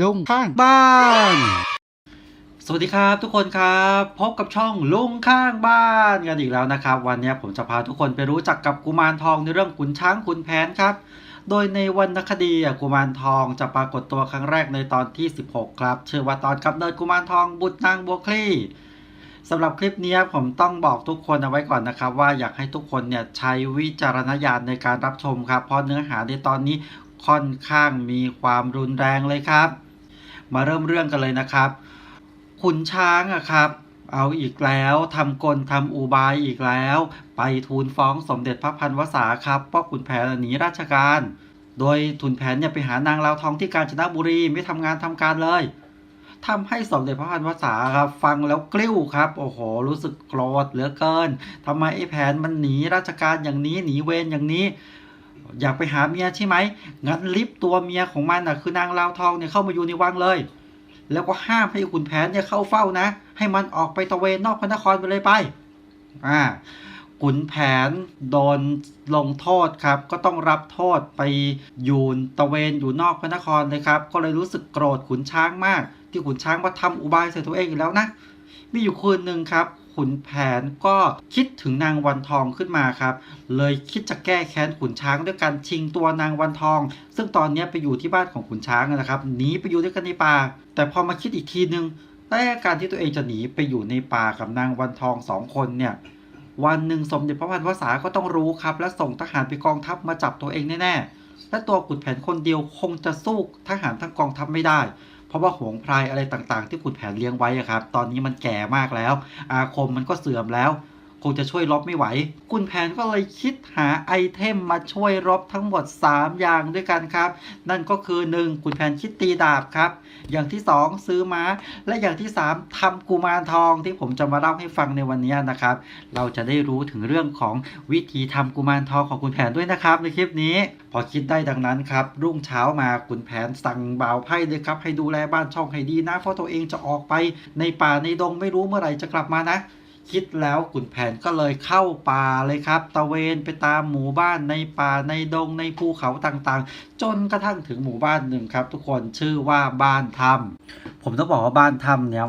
ลุงข้างบ้าน สวัสดีครับทุกคนครับ พบกับช่องลุงข้างบ้านกันอีกแล้วนะครับ วันนี้ผมจะพาทุกคนไปรู้จักกับกุมารทองในเรื่องขุนช้างขุนแผนครับ โดยในวรรณคดีกุมารทองจะปรากฏตัวครั้งแรกในตอนที่ 16 ครับชื่อว่าตอนกำเนิดกุมารทองบุตรนางบัวคลี่สำหรับคลิปนี้ผมต้องบอกทุกคนเอาไว้ก่อนนะครับ ว่าอยากให้ทุกคนเนี่ยใช้วิจารณญาณในการรับชมครับ เพราะเนื้อหาในตอนนี้ค่อนข้างมีความรุนแรงเลยครับ มาเริ่มเรื่องกันเลยนะครับ ขุนช้างอะครับ เอาอีกแล้วทำกลทำอุบายอีกแล้ว ไปทูลฟ้องสมเด็จพระพันวษาครับว่าขุนแผนหนีราชการ โดยทุนแผนเนี่ยไปหานางลาวทองที่กาญจนบุรีไม่ทำงานทำการเลยทำให้สมเด็จพระพันวษาครับฟังแล้วกลิ้วครับ โอ้โห รู้สึกโกรธเหลือเกินทำไมไอ้แผนมันหนีราชการอย่างนี้หนีเวรอย่างนี้ อยากไปหาเมียใช่ไหมงั้นลิฟตัวเมียของมันนะคือนางลาวทองเนี่ยเข้ามาอยู่ในวังเลย แล้วก็ห้ามให้ขุนแผนเนี่ยเข้าเฝ้านะ ให้มันออกไปตระเวนนอกพระนครไปเลยไปอ่าขุนแผนโดนลงโทษครับ ก็ต้องรับโทษไปอยู่ตระเวนอยู่นอกพระนครเลยครับ ก็เลยรู้สึกโกรธขุนช้างมาก ที่ขุนช้างมาทำอุบายใส่ตัวเองอีกแล้วนะมีอยู่คืนหนึ่งครับ ขุนแผนก็คิดถึงนางวันทองขึ้นมาครับ เลยคิดจะแก้แค้นขุนช้างด้วยการชิงตัวนางวันทอง ซึ่งตอนนี้ไปอยู่ที่บ้านของขุนช้างนะครับหนีไปอยู่ด้วยกันในป่า แต่พอมาคิดอีกทีนึงแต่การที่ตัวเองจะหนีไปอยู่ในป่ากับนางวันทองสองคนเนี่ยวันหนึ่งสมเด็จพระพันวษาก็ต้องรู้ครับ และส่งทหารไปกองทัพมาจับตัวเองแน่ๆและตัวขุนแผนคนเดียวคงจะสู้ทหารทั้งกองทัพไม่ได้ ราะว่าหงพรายอะไรต่างๆ ที่ขุนแผนเลี้ยงไว้ครับ ตอนนี้มันแก่มากแล้ว อาคมมันก็เสื่อมแล้ว คงจะช่วยรบไม่ไหวขุนแผนก็เลยคิดหาไอเทมมาช่วยรบทั้งหมด 3 อย่างด้วยกันครับ นั่นก็คือ 1. ขุนแผนคิดตีดาบครับ อย่างที่ 2 ซื้อม้า และอย่างที่ 3ทำกุมารทองที่ผมจะมาเล่าให้ฟังในวันนี้นะครับ เราจะได้รู้ถึงเรื่องของวิธีทำกุมารทองของขุนแผนด้วยนะครับในคลิปนี้ พอคิดได้ดังนั้นครับรุ่งเช้ามาขุนแผนสั่งบ่าวไพ่เลยครับให้ดูแลบ้านช่องให้ดีนะเพราะตัวเองจะออกไปในป่าในดงไม่รู้เมื่อไหร่จะกลับมานะ คิดแล้วขุนแผนก็เลยเข้าป่าเลยครับ ตะเวนไปตามหมู่บ้านในป่าในดงในภูเขาต่างๆ จนกระทั่งถึงหมู่บ้านหนึ่งครับ ทุกคนชื่อว่าบ้านถ้ำผมต้องบอกว่าบ้านถ้ำเนี่ย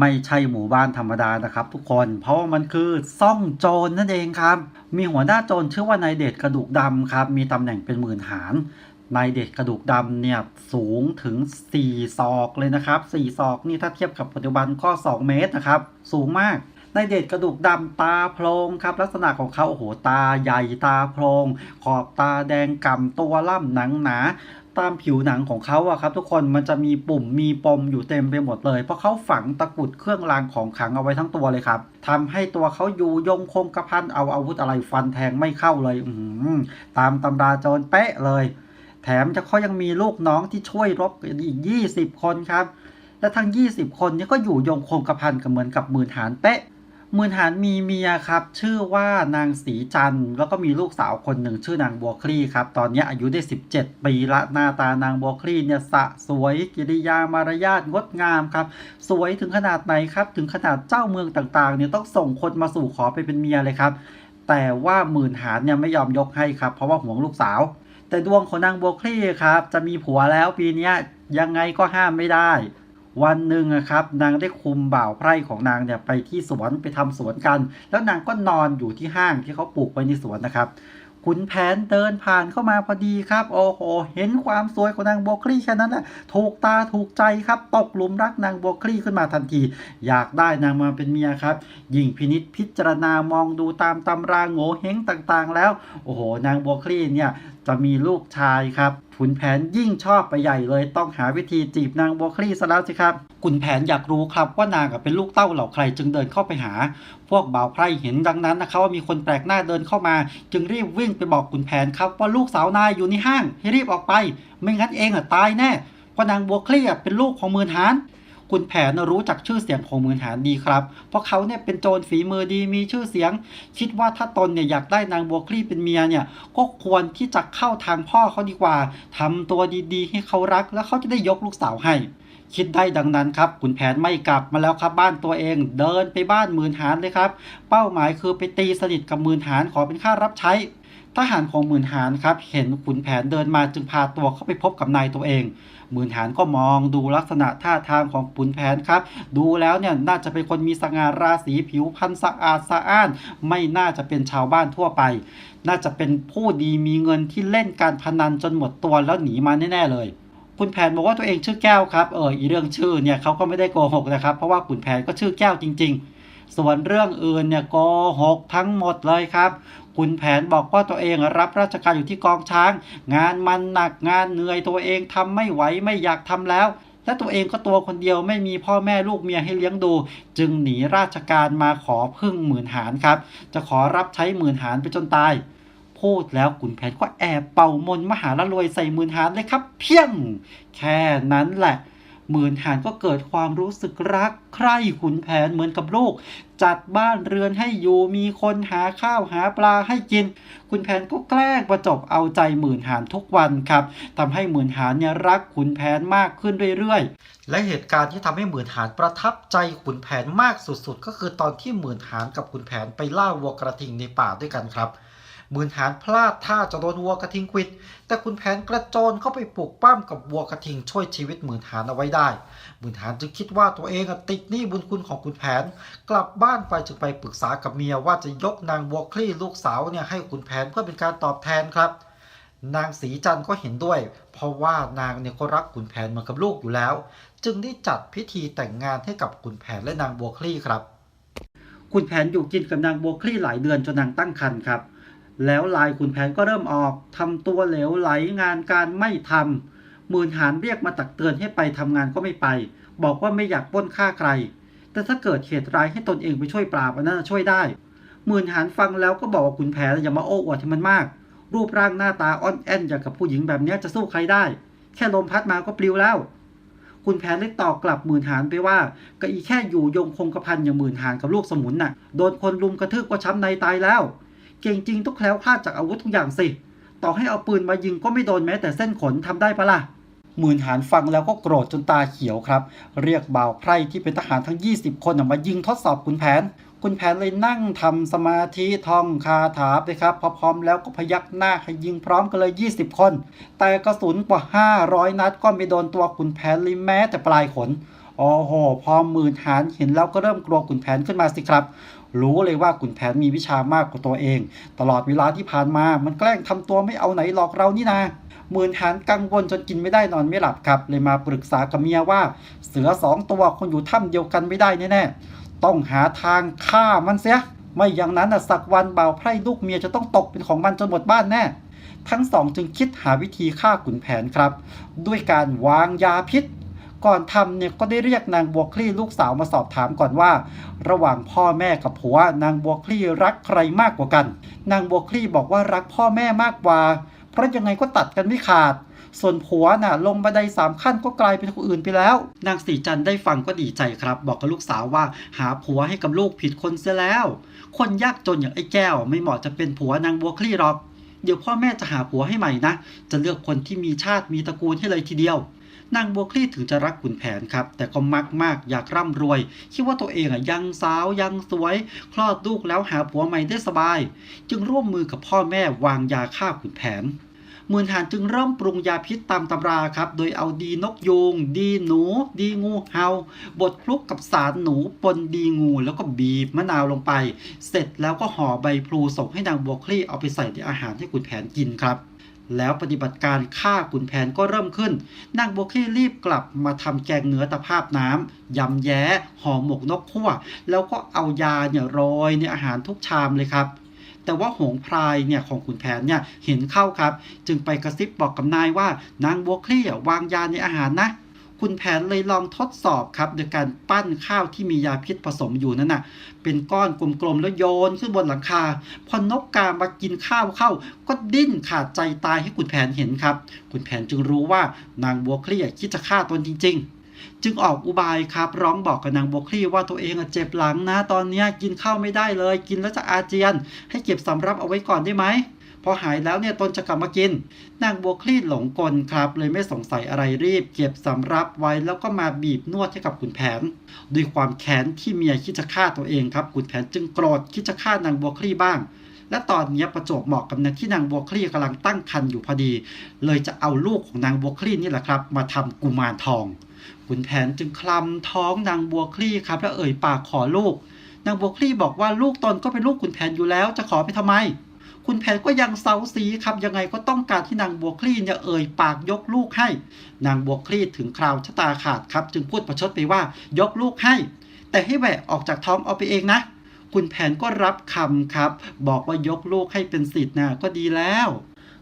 ไม่ใช่หมู่บ้านธรรมดานะครับ ทุกคน เพราะว่ามันคือซ่องโจรนั่นเองครับ มีหัวหน้าโจรชื่อว่านายเดชกระดูกดำครับ มีตำแหน่งเป็นหมื่นหารนายเดชกระดูกดำเนี่ยสูงถึง 4 ศอกเลยนะครับ 4 ศอกนี่ถ้าเทียบกับปัจจุบันก็ 2 เมตรนะครับ สูงมาก นายเดชกระดูกดำตาโพลงครับลักษณะของเขาโอ้โหตาใหญ่ตาโพลงขอบตาแดงก่ำตัวล่ำหนังหนาตามผิวหนังของเขาอะครับ ทุกคนมันจะมีปุ่มมีปมอยู่เต็มไปหมดเลย เพราะเขาฝังตะกุดเครื่องรางของขังเอาไว้ทั้งตัวเลยครับทำให้ตัวเขาอยู่ยงคงกระพันเอาอาวุธอะไรฟันแทงไม่เข้าเลย อืตามตำราโจรเป๊ะเลย แถมจะเขายังมีลูกน้องที่ช่วยรบอีก 20 คนครับ และทั้ง 20 คนนี้ก็อยู่ยงคงกระพันกับเหมือนกับหมื่นหารเป๊ะ หมื่นหารมีเมียครับ ชื่อว่านางสีจันทร์แล้วก็มีลูกสาวคนหนึ่งชื่อนางบัวคลี่ครับ ตอนนี้อายุได้ 17 ปีละหน้าตานางบัวคลี่เนี่ยสะสวยกิริยามารยาทงดงามครับ สวยถึงขนาดไหนครับ ถึงขนาดเจ้าเมืองต่างๆเนี่ยต้องส่งคนมาสู่ขอไปเป็นเมียเลยครับ แต่ว่าหมื่นหารเนี่ยไม่ยอมยกให้ครับ เพราะว่าห่วงลูกสาว แต่ดวงของนางบัวคลี่ครับจะมีผัวแล้วปีนี้ยังไงก็ห้ามไม่ได้ วันหนึ่งอะครับ นางได้คุมบ่าวไพร่ของนางเนี่ยไปที่สวนไปทำสวนกัน แล้วนางก็นอนอยู่ที่ห้างที่เขาปลูกไว้ในสวนนะครับขุนแผนเดินผ่านเข้ามาพอดีครับ โอ้โห เห็นความสวยของนางโบวคลี่แค่นั้นนะถูกตาถูกใจครับ ตกหลุมรักนางโบวคลี่ขึ้นมาทันที อยากได้นางมาเป็นเมียครับ ยิ่งพินิษพิจารณามองดูตามตำราโง่เฮงต่างๆ แล้ว โอ้โห นางโบวคลี่เนี่ยจะมีลูกชายครับขุนแผนยิ่งชอบไปใหญ่เลยต้องหาวิธีจีบนางโบวคลี่ซะแล้วสิครับขุนแผนอยากรู้ครับว่านางเป็นลูกเต้าเหล่าใครจึงเดินเข้าไปหา พวกบ่าวไพร่เห็นดังนั้นนะครับว่ามีคนแปลกหน้าเดินเข้ามา จึงรีบวิ่งไปบอกขุนแผนครับว่าลูกสาวนายอยู่ในห้างให้รีบออกไป ไม่งั้นเองอะตายแน่เพราะนางบัวคลียเป็นลูกของมื่นหาน ขุนแผนนรู้จักชื่อเสียงของหมื่นหานดีครับ เพราะเขาเนี่ยเป็นโจรฝีมือดีมีชื่อเสียง คิดว่าถ้าตนเนี่ยอยากได้นางบัวคลี่เป็นเมียเนี่ยก็ควรที่จะเข้าทางพ่อเขาดีกว่าทำตัวดีๆ ให้เขารัก แล้วเขาจะได้ยกลูกสาวให้คิดได้ดังนั้นครับขุนแผนไม่กลับมาแล้วครับบ้านตัวเองเดินไปบ้านหมื่นหารเลยครับ เป้าหมายคือไปตีสนิทกับหมื่นหารขอเป็นค่ารับใช้ ทหารของหมื่นหานครับเห็นขุนแผนเดินมาจึงพาตัวเข้าไปพบกับนายตัวเอง หมื่นหานก็มองดูลักษณะท่าทางของขุนแผนครับ ดูแล้วเนี่ยน่าจะเป็นคนมีสง่าราศีผิวพรรณสะอาดสะอ้าน ไม่น่าจะเป็นชาวบ้านทั่วไป น่าจะเป็นผู้ดีมีเงินที่เล่นการพนันจนหมดตัวแล้วหนีมาแน่ๆเลยคุณแผนบอกว่าตัวเองชื่อแก้วครับเอออีเรื่องชื่อเนี่ยเขาก็ไม่ได้โกหกนะครับเพราะว่าคุณแผนก็ชื่อแก้วจริง ๆ ส่วนเรื่องอื่นเนี่ยโกหกทั้งหมดเลยครับคุณแผนบอกว่าตัวเองรับราชการอยู่ที่กองช้าง งานมันหนักงานเหนื่อยตัวเองทำไม่ไหวไม่อยากทำแล้วและตัวเองก็ตัวคนเดียวไม่มีพ่อแม่ลูกเมียให้เลี้ยงดู จึงหนีราชการมาขอพึ่งหมื่นหารครับ จะขอรับใช้หมื่นหารไปจนตาย พูดแล้วขุนแผนก็แอบเป่ามนมหาละรวยใส่หมื่นหารเลยครับ เพียง แค่นั้นแหละ หมื่นหารก็เกิดความรู้สึกรักใคร่ขุนแผนเหมือนกับลูก จัดบ้านเรือนให้อยู่มีคนหาข้าวหาปลาให้กินคุณแผนก็แกล้งประจบเอาใจหมื่นหารทุกวันครับทำให้หมื่นหารเนี่ยรักขุนแผนมากขึ้นเรื่อยๆ และเหตุการณ์ที่ทำให้หมื่นหารประทับใจขุนแผนมากสุดๆ ก็คือตอนที่หมื่นหารกับขุนแผนไปล่าวัวกระทิงในป่าด้วยกันครับ หมื่นหารพลาดท่าจะโดนวัวกระทิงควิด แต่คุณแผนกระโจนเข้าไปปลุกปั้มกับวัวกระทิงช่วยชีวิตหมื่นหารเอาไว้ได้ หมื่นหารจึงคิดว่าตัวเองติดหนี้บุญคุณของคุณแผน กลับบ้านไปจึงไปปรึกษากับเมียว่าจะยกนางวัวคลี่ลูกสาวเนี่ยให้คุณแผนเพื่อเป็นการตอบแทนครับนางสีจันทร์ก็เห็นด้วย เพราะว่านางเนี่ยก็รักขุนแผนเหมือนกับลูกอยู่แล้ว จึงได้จัดพิธีแต่งงานให้กับขุนแผนและนางบัวคลี่ครับขุนแผนอยู่กินกับนางบัวคลี่หลายเดือนจนนางตั้งครรภ์ครับ แล้วลายขุนแผนก็เริ่มออกทำตัวเหลวไหลงานการไม่ทำหมื่นหารเรียกมาตักเตือนให้ไปทำงานก็ไม่ไป บอกว่าไม่อยากป้นฆ่าใคร แต่ถ้าเกิดเหตุร้ายให้ตนเองไปช่วยปราบอันนั้นนะช่วยได้หมื่นหารฟังแล้วก็บอกว่าขุนแผนอย่ามาโอ้อวดให้มันมาก รูปร่างหน้าตาอ่อนแอนอย่างกับผู้หญิงแบบนี้จะสู้ใครได้ แค่ลมพัดมาก็ปลิวแล้วคุณแผนเลยตอบกลับหมื่นหารไปว่าก็อีแค่อยู่ยงคงกระพันอย่างหมื่นหารกับลูกสมุนน่ะโดนคนลุมกระทืบก็ช้ำในตายแล้ว เก่งจริงต้องแคล้วคลาดจากอาวุธทุกอย่างสิ ต่อให้เอาปืนมายิงก็ไม่โดนแม้แต่เส้นขนทำได้ปะล่ะหมื่นหารฟังแล้วก็โกรธจนตาเขียวครับ เรียกบ่าวไพร่ที่เป็นทหารทั้ง 20 คนน่ะมายิงทดสอบคุณแผนคุณแผนเลยนั่งทำสมาธิท่องคาถาไปครับ พอพร้อมแล้วก็พยักหน้าให้ยิงพร้อมกันเลย 20 คน แต่กระสุนกว่า 500 นัดก็ไม่โดนตัวคุณแผนเลยแม้แต่ปลายขน โอ้โห พอหมื่นหารเห็นแล้วก็เริ่มกลัวขุนแผนขึ้นมาสิครับ รู้เลยว่าขุนแผนมีวิชามากกว่าตัวเอง ตลอดเวลาที่ผ่านมา มันแกล้งทำตัวไม่เอาไหนหลอกเรานี่นาหมื่นหารกังวลจนกินไม่ได้นอนไม่หลับครับ เลยมาปรึกษากับเมียว่า เสือสองตัวคงอยู่ถ้ำเดียวกันไม่ได้แน่ๆ ต้องหาทางฆ่ามันเสีย ไม่อย่างนั้นน่ะสักวันบ่าวไพร่ลูกเมียจะต้องตกเป็นของมันจนหมดบ้านแน่ทั้งสองจึงคิดหาวิธีฆ่าขุนแผนครับ ด้วยการวางยาพิษ ก่อนทำเนี่ยก็ได้เรียกนางบัวคลี่ลูกสาวมาสอบถามก่อนว่า ระหว่างพ่อแม่กับผัวนางบัวคลี่รักใครมากกว่ากัน นางบัวคลี่บอกว่ารักพ่อแม่มากกว่า เพราะยังไงก็ตัดกันไม่ขาด ส่วนผัวน่ะลงบันไดสามขั้นก็กลายเป็นคนอื่นไปแล้ว นางสีจันได้ฟังก็ดีใจครับ บอกกับลูกสาวว่าหาผัวให้กับลูกผิดคนเสียแล้ว คนยากจนอย่างไอ้แก้ว ไม่เหมาะจะเป็นผัวนางบัวคลี่หรอกเดี๋ยวพ่อแม่จะหาผัวให้ใหม่นะ จะเลือกคนที่มีชาติมีตระกูลให้เลยทีเดียว นางบัวคลี่ถึงจะรักขุนแผนครับ แต่ก็มักมากอยากร่ำรวย คิดว่าตัวเองอะยังสาวยังสวย คลอดลูกแล้วหาผัวใหม่ได้สบาย จึงร่วมมือกับพ่อแม่วางยาฆ่าขุนแผนหมื่นหานจึงเริ่มปรุงยาพิษตามตำราครับ โดยเอาดีนกยูงดีหนู ดีงูเห่าบดคลุกกับสารหนูปนดีงูแล้วก็บีบมะนาวลงไป เสร็จแล้วก็ห่อใบพลูส่งให้นางบัวคลี่เอาไปใส่ในอาหารให้ขุนแผนกินครับ แล้วปฏิบัติการฆ่าขุนแผนก็เริ่มขึ้น นางบัวคลี่รีบกลับมาทำแกงเนื้อตะภาพน้ำยำแย้ห่อหมกนกขั่ว แล้วก็เอายาเนี่ยโรยในอาหารทุกชามเลยครับ แต่ว่าหงพรายเนี่ยของขุนแผนเนี่ยเห็นเข้าครับ จึงไปกระซิบบอกกับนายว่านางบัวคลี่วางยาในอาหารนะ คุณแผนเลยลองทดสอบครับโดยการปั้นข้าวที่มียาพิษผสมอยู่นั่นน่ะเป็นก้อนกลมๆแล้วโยนขึ้นบนหลังคา พอนกกามากินข้าวเข้า ก็ดิ้นขาดใจตายให้คุณแผนเห็นครับ คุณแผนจึงรู้ว่านางบัวคลี่คิดจะฆ่าตนจริง ๆจึงออกอุบายครับ ร้องบอกกับนางบัวคลี่ว่าตัวเองเจ็บหลังนะ ตอนนี้กินข้าวไม่ได้เลย กินแล้วจะอาเจียน ให้เก็บสำรับเอาไว้ก่อนได้ไหม พอหายแล้วเนี่ยตนจะกลับมากิน นางบัวคลี่หลงกลครับ เลยไม่สงสัยอะไรรีบ เก็บสำรับไว้แล้วก็มาบีบนวดให้กับขุนแผน ด้วยความแค้นที่เมียคิดจะฆ่าตัวเองครับขุนแผนจึงโกรธคิดจะฆ่านางบัวคลี่บ้างและตอนนี้ประจวบเหมาะกับในที่นางบัวคลี่กำลังตั้งครรภ์อยู่พอดี เลยจะเอาลูกของนางบัวคลี่นี่แหละครับ มาทำกุมารทองขุนแผนจึงคลำท้องนางบัวคลี่ครับ แล้วเอ่ยปากขอลูก นางบัวคลี่บอกว่าลูกตนก็เป็นลูกขุนแผนอยู่แล้ว จะขอไปทำไม คุณแผนก็ยังเซาซีครับยังไงก็ต้องการที่นางบัวคลี่เนี่ยเอ่ยปากยกลูกให้ นางบัวคลี่ถึงคราวชะตาขาดครับจึงพูดประชดไปว่ายกลูกให้ แต่ให้แหวะออกจากท้องเอาไปเองนะ คุณแผนก็รับคำครับ บอกว่ายกลูกให้เป็นสิทธิ์นะก็ดีแล้ว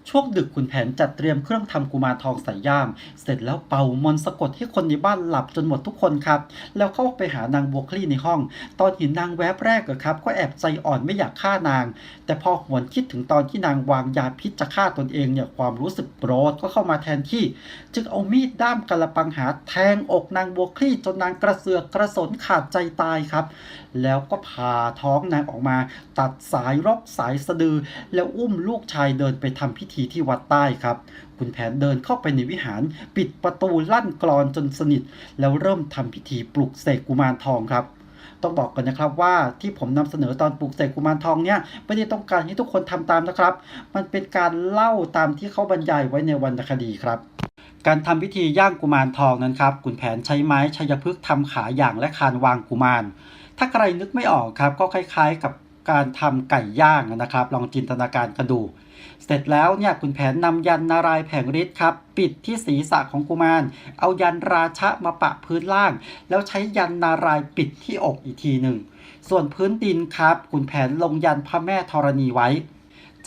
ช่วงดึกคุณแผนจัดเตรียมเครื่องทำกุมารทองใส่ย่าม เสร็จแล้วเป่ามนสะกดให้คนในบ้านหลับจนหมดทุกคนครับ แล้วเข้าไปหานางบัวคลี่ในห้อง ตอนเห็นนางแวบแรกอะครับ ก็แอบใจอ่อนไม่อยากฆ่านาง แต่พอหวนคิดถึงตอนที่นางวางยาพิษจะฆ่าตนเองเนี่ยความรู้สึกโกรธก็เข้ามาแทนที่ จึงเอามีดด้ามกระปังหาแทงอกนางบัวคลี่จนนางกระเสือกกระสนขาดใจตายครับ แล้วก็ผ่าท้องนางออกมา ตัดสายรกสายสะดือ แล้วอุ้มลูกชายเดินไปทำพิธีที่วัดใต้ครับคุณแผนเดินเข้าไปในวิหาร ปิดประตูลั่นกรอนจนสนิท แล้วเริ่มทำพิธีปลุกเสกกุมารทองครับต้องบอกกันนะครับว่าที่ผมนำเสนอตอนปลูกเสกกุมารทองเนี่ยไม่ได้ต้องการให้ทุกคนทำตามนะครับ มันเป็นการเล่าตามที่เขาบรรยายไว้ในวรรณคดีครับ การทำพิธีย่างกุมารทองนั้นครับขุนแผนใช้ไม้ชัยพฤกษ์ทำขาอย่างและคานวางกุมาร ถ้าใครนึกไม่ออกครับก็คล้ายๆ กับ การทำไก่ย่างนะครับ ลองจินตนาการกันดู เสร็จแล้วเนี่ยคุณแผนนำยันนารายแผงฤทธิ์ครับ ปิดที่ศีรษะของกุมาร เอายันราชะมาปะพื้นล่าง แล้วใช้ยันนารายปิดที่อกอีกทีหนึ่ง ส่วนพื้นดินครับคุณแผนลงยันพระแม่ธรณีไว้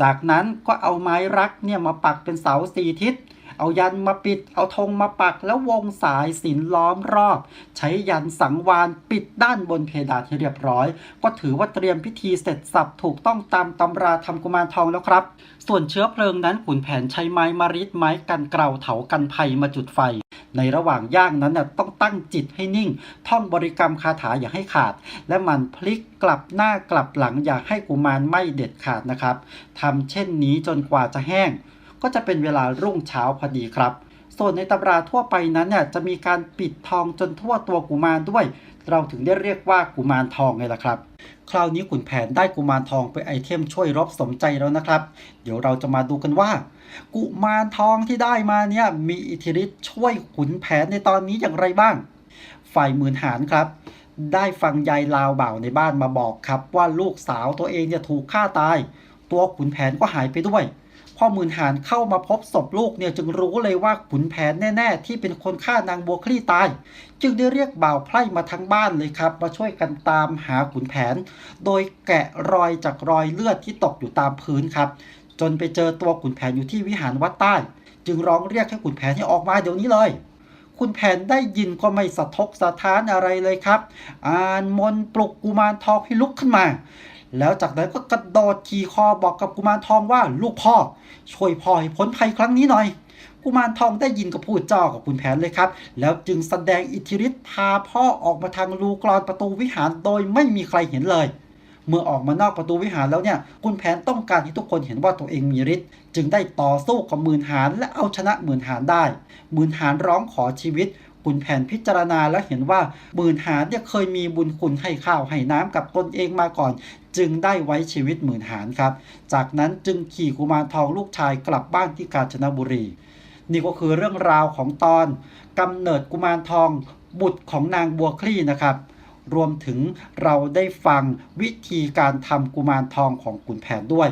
จากนั้นก็เอาไม้รักเนี่ยมาปักเป็นเสาสี่ทิศ เอายันมาปิด เอาธงมาปักแล้ววงสายสินล้อมรอบ ใช้ยันสังวานปิดด้านบนเพดานให้เรียบร้อย ก็ถือว่าเตรียมพิธีเสร็จสับถูกต้องตามตำราทำกุมารทองแล้วครับ ส่วนเชื้อเพลิงนั้นขุนแผนใช้ไม้มาริดไม้กันเกลาเถากันภัยมาจุดไฟ ในระหว่างย่างนั้นน่ะต้องตั้งจิตให้นิ่ง ท่องบริกรรมคาถาอย่าให้ขาด และมันพลิกกลับหน้ากลับหลังอย่าให้กุมารไม่เด็ดขาดนะครับทำเช่นนี้จนกว่าจะแห้ง ก็จะเป็นเวลารุ่งเช้าพอดีครับ ส่วนในตำราทั่วไปนั้นเนี่ยจะมีการปิดทองจนทั่วตัวกุมารด้วย เราถึงได้เรียกว่ากุมารทองไงล่ะครับ คราวนี้ขุนแผนได้กุมารทองไปนไอเทมช่วยรบสมใจแล้วนะครับ เดี๋ยวเราจะมาดูกันว่า กุมารทองที่ได้มาเนี่ยมีอิทธิฤทธิ์ช่วยขุนแผนในตอนนี้อย่างไรบ้าง ฝ่ายหมื่นหารครับได้ฟังยายลาวบ่าวในบ้านมาบอกครับว่าลูกสาวตัวเองเนี่ยถูกฆ่าตาย ตัวขุนแผนก็หายไปด้วย พ่อหมื่นหารเข้ามาพบศพลูกเนี่ยจึงรู้เลยว่าขุนแผนแน่ ๆ ที่เป็นคนฆ่านางบัวคลี่ตาย จึงได้เรียกบ่าวไพร่มาทั้งบ้านเลยครับ มาช่วยกันตามหาขุนแผน โดยแกะรอยจากรอยเลือดที่ตกอยู่ตามพื้นครับ จนไปเจอตัวขุนแผนอยู่ที่วิหารวัดใต้ จึงร้องเรียกให้ขุนแผนให้ออกมาเดี๋ยวนี้เลยคุณแผนได้ยินก็ไม่สะทกสะท้านอะไรเลยครับ อ่านมนปลุกกุมารทองให้ลุกขึ้นมา แล้วจากนั้นก็กระโดดขี่คอบอกกับกุมารทองว่าลูกพ่อ ช่วยพ่อให้พ้นภัยครั้งนี้หน่อย กุมารทองได้ยินก็พูดจ้ากับคุณแผนเลยครับ แล้วจึงแสดงอิทธิฤทธิ์พาพ่อออกมาทางรูกรอนประตูวิหารโดยไม่มีใครเห็นเลย เมื่อออกมานอกประตูวิหารแล้วเนี่ยคุณแผนต้องการให้ทุกคนเห็นว่าตัวเองมีฤทธิ์จึงได้ต่อสู้กับหมื่นหารและเอาชนะหมื่นหารได้หมื่นหารร้องขอชีวิตคุณแผนพิจารณาแล้วเห็นว่าหมื่นหารเนี่ยเคยมีบุญคุณให้ข้าวให้น้ำกับตนเองมาก่อน จึงได้ไว้ชีวิตหมื่นหารครับ จากนั้นจึงขี่กุมารทองลูกชายกลับบ้านที่กาญจนบุรี นี่ก็คือเรื่องราวของตอนกำเนิดกุมารทองบุตรของนางบัวคลี่นะครับ รวมถึงเราได้ฟังวิธีการทำกุมารทองของขุนแผนด้วย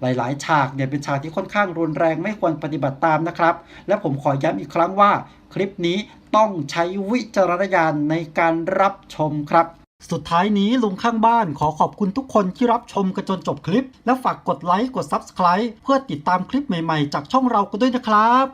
หลาย ๆ ฉากเนี่ยเป็นฉากที่ค่อนข้างรุนแรงไม่ควรปฏิบัติตามนะครับ และผมขอย้ำอีกครั้งว่า คลิปนี้ต้องใช้วิจารณญาณในการรับชมครับ สุดท้ายนี้ลุงข้างบ้านขอขอบคุณทุกคนที่รับชมกันจนจบคลิป และฝากกดไลค์กด Subscribe เพื่อติดตามคลิปใหม่ๆ จากช่องเรากันด้วยนะครับ